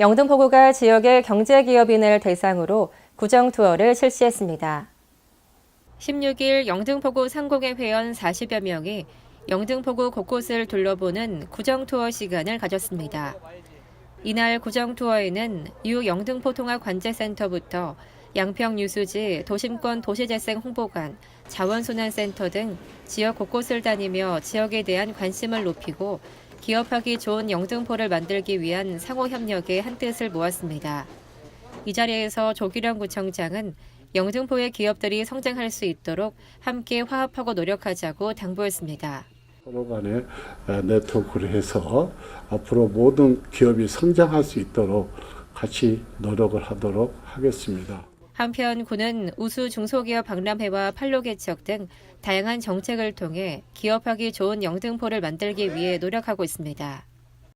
영등포구가 지역의 경제기업인을 대상으로 구정 투어를 실시했습니다. 16일 영등포구 상공회 회원 40여 명이 영등포구 곳곳을 둘러보는 구정 투어 시간을 가졌습니다. 이날 구정 투어에는 유 영등포 통합관제센터부터 양평 유수지 도심권 도시재생 홍보관, 자원순환센터 등 지역 곳곳을 다니며 지역에 대한 관심을 높이고 기업하기 좋은 영등포를 만들기 위한 상호 협력의 한 뜻을 모았습니다. 이 자리에서 조기령 구청장은 영등포의 기업들이 성장할 수 있도록 함께 화합하고 노력하자고 당부했습니다. 서로 간에 어, 네트워크를 해서 앞으로 모든 기업이 성장할 수 있도록 같이 노력을 하도록 하겠습니다. 한편 군은 우수 중소기업 박람회와 판로 개척 등 다양한 정책을 통해 기업하기 좋은 영등포를 만들기 위해 노력하고 있습니다.